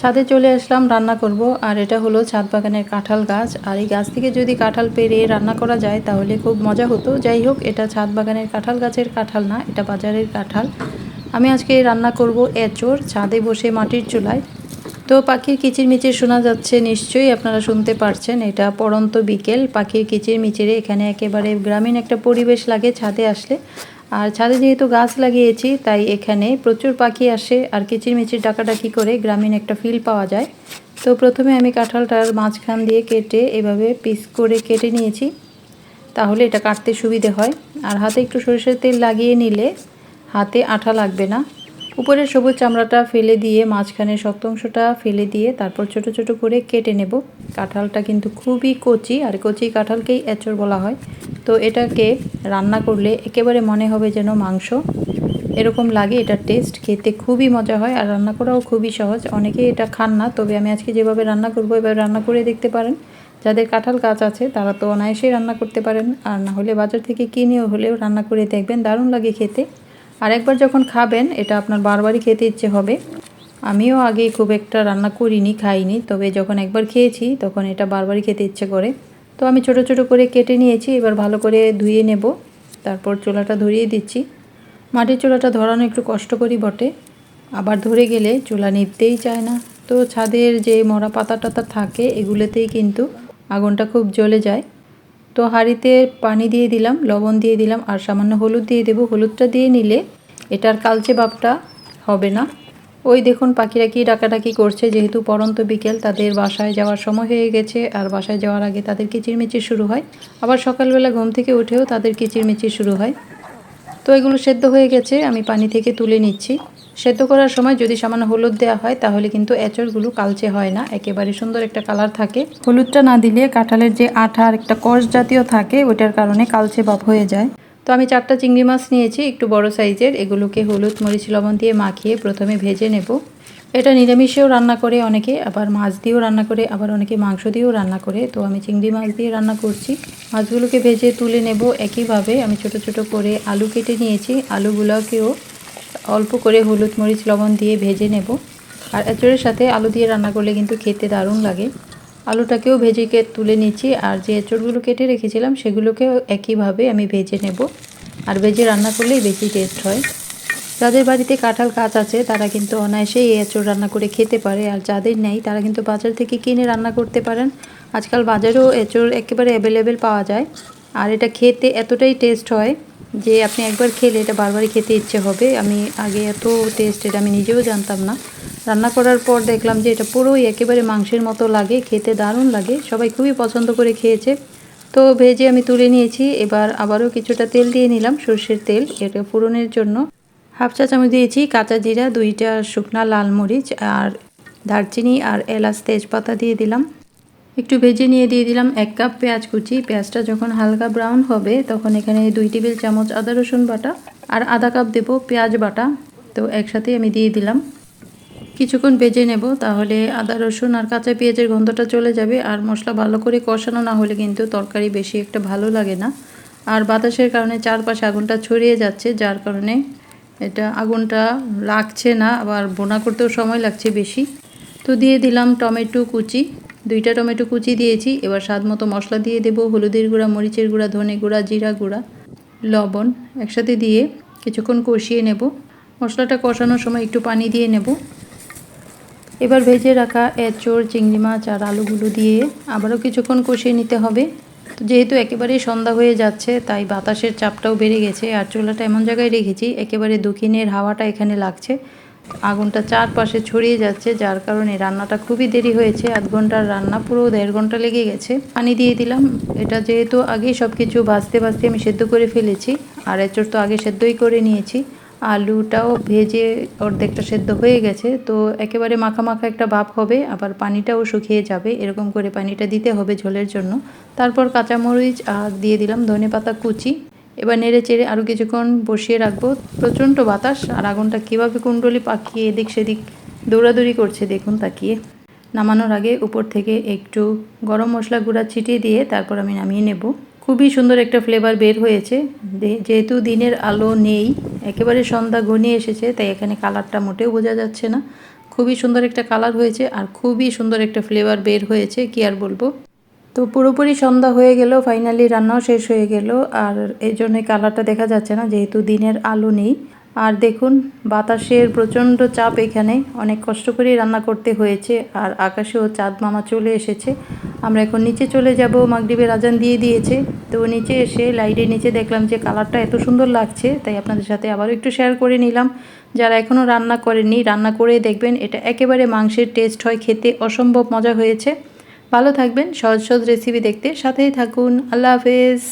ছাদে চলে আসলাম, রান্না করব। আর এটা হলো ছাদ বাগানের কাঁঠাল গাছ। আর এই গাছ থেকে যদি কাঁঠাল পেরে রান্না করা যায়, তাহলে খুব মজা হতো। যাই হোক, এটা ছাদ বাগানের কাঁঠাল গাছের কাঁঠাল না, এটা বাজারের কাঁঠাল। আমি আজকে রান্না করব এঁচোড়, ছাদে বসে মাটির চুলায়। তো পাখির কিচির মিচির শোনা যাচ্ছে নিশ্চয়ই, আপনারা শুনতে পারছেন। এটা পড়ন্ত বিকেল, পাখির কিচির মিচিরে এখানে একেবারে গ্রামীণ একটা পরিবেশ লাগে ছাদে আসলে। আর ছাদে যেহেতু গাছ লাগিয়েছি, তাই এখানে প্রচুর পাখি আসে আর কিচিরমিচির ডাকাডাকি করে গ্রামীণ একটা ফিল পাওয়া যায়। তো প্রথমে আমি কাঁঠালটার মাঝখান দিয়ে কেটে এভাবে পিস করে কেটে নিয়েছি, তাহলে এটা কাটতে সুবিধে হয়। আর হাতে একটু সরষের তেল লাগিয়ে নিলে হাতে আঠা লাগবে না। উপরের সবুজ চামড়াটা ফেলে দিয়ে, মাঝখানে শক্ত অংশটা ফেলে দিয়ে, তারপর ছোট ছোট করে কেটে নেব। কাঁঠালটা কিন্তু খুবই কচি, আর কচি কাঁঠালকেই এঁচড় বলা হয়। তো এটাকে রান্না করলে একেবারে মনে হবে যেন মাংস। এরকম লাগে এটার টেস্ট, খেতে খুবই মজা হয়, আর রান্না করাও খুবই সহজ। অনেকেই এটা খান না, তবে আমি আজকে যেভাবে রান্না করব, এভাবে রান্না করে দেখতে পারেন। যাদের কাঁঠাল গাছ আছে, তারা তো অনায়াসেই রান্না করতে পারেন, আর না হলে বাজার থেকে কিনেও হলেও রান্না করে দেখবেন, দারুণ লাগে খেতে। আর একবার যখন খাবেন, এটা আপনার বারবারই খেতে ইচ্ছে হবে। আমিও আগে খুব একটা রান্না করিনি, খাইনি, তবে যখন একবার খেয়েছি, তখন এটা বারবারই খেতে ইচ্ছে করে। তো আমি ছোট ছোট করে কেটে নিয়েছি, এবার ভালো করে ধুয়ে নেব। তারপর চুলাটা ধরিয়ে দিচ্ছি। মাটির চুলাটা ধরানো একটু কষ্ট করি বটে। আবার ধরে গেলে চুলা নিভতেই চায় না। তো ছাদের যে মরা পাতা টাতা থাকে, এগুলোতেই কিন্তু আগুনটা খুব জ্বলে যায়। তো হাঁড়িতে পানি দিয়ে দিলাম, লবণ দিয়ে দিলাম আর সামান্য হলুদ দিয়ে দেবো। হলুদটা দিয়ে নিলে এটার কালচে ভাবটা হবে না। ওই দেখুন পাখিরা কি ডাকাডাকি করছে, যেহেতু পরন্ত বিকেল, তাদের বাসায় যাওয়ার সময় হয়ে গেছে আর বাসায় যাওয়ার আগে তাদের কিচিরমিচির শুরু হয়। আবার সকালবেলা ঘুম থেকে উঠেও তাদের কিচিরমিচির শুরু হয়। তো এগুলো সেদ্ধ হয়ে গেছে, আমি পানি থেকে তুলে নিচ্ছি। সেদ্ধ করার সময় যদি সামান্য হলুদ দেওয়া হয়, তাহলে কিন্তু এঁচড়গুলো কালচে হয় না। একেবারে সুন্দর একটা কালার থাকে। হলুদটা না দিলে কাঁঠালের যে আঠা আর একটা কষ জাতীয় থাকে, ওইটার কারণে কালচে ভাব হয়ে যায়। তো আমি চারটা চিংড়ি মাছ নিয়েছি, একটু বড় সাইজের। এগুলোকে হলুদ, মরিচ, লবণ দিয়ে মাখিয়ে প্রথমে ভেজে নেব। এটা নিরামিষেও রান্না করে অনেকে, আবার মাছ দিয়েও রান্না করে, আবার অনেকে মাংস দিয়েও রান্না করে। তো আমি চিংড়ি মাছ দিয়ে রান্না করছি। মাছগুলোকে ভেজে তুলে নেব। একইভাবে আমি ছোট ছোট করে আলু কেটে নিয়েছি। আলুগুলোকেও অল্প করে হলুদ মরিচ লবণ দিয়ে ভেজে নেব। আর এঁচড়ের সাথে আলু দিয়ে রান্না করলে কিন্তু খেতে দারুণ লাগে। আলুটাকেও ভেজে তুলে নিচ্ছি। আর যে এঁচড়গুলো কেটে রেখেছিলাম, সেগুলোকেও একইভাবে আমি ভেজে নেব। আর ভেজে রান্না করলেই বেশি টেস্ট হয়। যাদের বাড়িতে কাঁঠাল গাছ আছে, তারা কিন্তু অনায়াসেই এই এঁচড় রান্না করে খেতে পারে। আর যাদের নেই, তারা কিন্তু বাজার থেকে কিনে রান্না করতে পারেন। আজকাল বাজারেও এঁচড় একেবারে অ্যাভেলেবেল পাওয়া যায়। আর এটা খেতে এতটাই টেস্ট হয় যে আপনি একবার খেলে এটা বারবারই খেতে ইচ্ছে হবে। আমি আগে এত টেস্ট এটা আমি নিজেও জানতাম না। রান্না করার পর দেখলাম যে এটা পুরোই একেবারে মাংসের মতো লাগে, খেতে দারুণ লাগে। সবাই খুবই পছন্দ করে খেয়েছে। তো ভেজে আমি তুলে নিয়েছি। এবার আবারও কিছুটা তেল দিয়ে নিলাম, সর্ষের তেল। এটা ফোড়নের জন্য হাফ চা চামচ দিয়েছি, কাঁচা জিরা, দুইটা শুকনা লাল মরিচ আর দারচিনি আর এলাচ তেজপাতা দিয়ে দিলাম। একটু ভেজে নিয়ে দিয়ে দিলাম এক কাপ পেঁয়াজ কুচি। পেঁয়াজটা যখন হালকা ব্রাউন হবে, তখন এখানে দুই টেবিল চামচ আদা রসুন বাটা আর আধা কাপ দেবো পেঁয়াজ বাটা। তো একসাথে আমি দিয়ে দিলাম। কিছুক্ষণ ভেজে নেব, তাহলে আদা রসুন আর কাঁচা পেঁয়াজের গন্ধটা চলে যাবে। আর মশলা ভালো করে কষানো না হলে কিন্তু তরকারি বেশি একটা ভালো লাগে না। আর বাতাসের কারণে চারপাশে আগুনটা ছড়িয়ে যাচ্ছে, যার কারণে এটা আগুনটা লাগছে না, আবার বোনা করতেও সময় লাগছে বেশি। তো দিয়ে দিলাম টমেটো কুচি। দুইটা টমেটো কুচি দিয়েছি, এবার স্বাদ মতো মশলা দিয়ে দেবো, হলুদের গুঁড়া, মরিচের গুঁড়া, ধনে গুঁড়া, জিরা গুঁড়া, লবণ একসাথে দিয়ে কিছুক্ষণ কষিয়ে নেব। মশলাটা কষানোর সময় একটু পানি দিয়ে নেব। এবার ভেজে রাখা এঁচড়, চিংড়ি মাছ আর আলুগুলো দিয়ে আবারও কিছুক্ষণ কষিয়ে নিতে হবে। তো যেহেতু একেবারেই সন্ধ্যা হয়ে যাচ্ছে, তাই বাতাসের চাপটাও বেড়ে গেছে, আর চুলাটা এমন জায়গায় রেখেছি, একেবারে দক্ষিণের হাওয়াটা এখানে লাগছে। আগুনটা চারপাশে ছড়িয়ে যাচ্ছে, যার কারণে রান্নাটা খুবই দেরি হয়েছে। আধ ঘণ্টার রান্না, পুরো দেড় ঘণ্টা লেগে গেছে। পানি দিয়ে দিলাম। এটা যেহেতু আগেই সব কিছু ভাজতে ভাজতে আমি সেদ্ধ করে ফেলেছি। আর এঁচড় তো আগে সেদ্ধই করে নিয়েছি। আলুটাও ভেজে অর্ধেকটা সেদ্ধ হয়ে গেছে। তো একেবারে মাখা মাখা একটা ভাপ হবে, আবার পানিটাও শুকিয়ে যাবে। এরকম করে পানিটা দিতে হবে ঝোলের জন্য। তারপর কাঁচামরিচ আর দিয়ে দিলাম ধনে পাতা কুচি। এবার নেড়ে চেড়ে আরও কিছুক্ষণ বসিয়ে রাখব। প্রচণ্ড বাতাস, আর আগুনটা কীভাবে কুণ্ডলি পাকিয়ে এদিক সেদিক দৌড়াদৌড়ি করছে দেখুন তাকিয়ে। নামানোর আগে উপর থেকে একটু গরম মশলা গুঁড়া ছিটিয়ে দিয়ে তারপর আমি নামিয়ে নেব। খুবই সুন্দর একটা ফ্লেভার বের হয়েছে। যেহেতু দিনের আলো নেই, একেবারে সন্ধ্যা ঘনিয়ে এসেছে, তাই এখানে কালারটা মোটেও বোঝা যাচ্ছে না। খুবই সুন্দর একটা কালার হয়েছে, আর খুবই সুন্দর একটা ফ্লেভার বের হয়েছে, কি আর বলব। তো পুরোপুরি সন্ধ্যা হয়ে গেল ফাইনালি রান্নাও শেষ হয়ে গেল। আর এই জন্যই কালারটা দেখা যাচ্ছে না, যেহেতু দিনের আলো নেই। আর দেখুন, বাতাসের প্রচণ্ড চাপ এখানে, অনেক কষ্ট করেই রান্না করতে হয়েছে। আর আকাশেও চাঁদ মামা চলে এসেছে। আমরা এখন নিচে চলে যাব, মাগরিবের আজান দিয়ে দিয়েছে। তো নিচে এসে লাইটের নিচে দেখলাম যে কালারটা এত সুন্দর লাগছে, তাই আপনাদের সাথে আবারও একটু শেয়ার করে নিলাম। যারা এখনও রান্না করেননি, রান্না করে দেখবেন, এটা একেবারে মাংসের টেস্ট হয়, খেতে অসম্ভব মজা হয়েছে। ভালো থাকবেন সহজ সহজ রেসিপি দেখতে সাথেই থাকুন। আল্লাহ হাফেজ।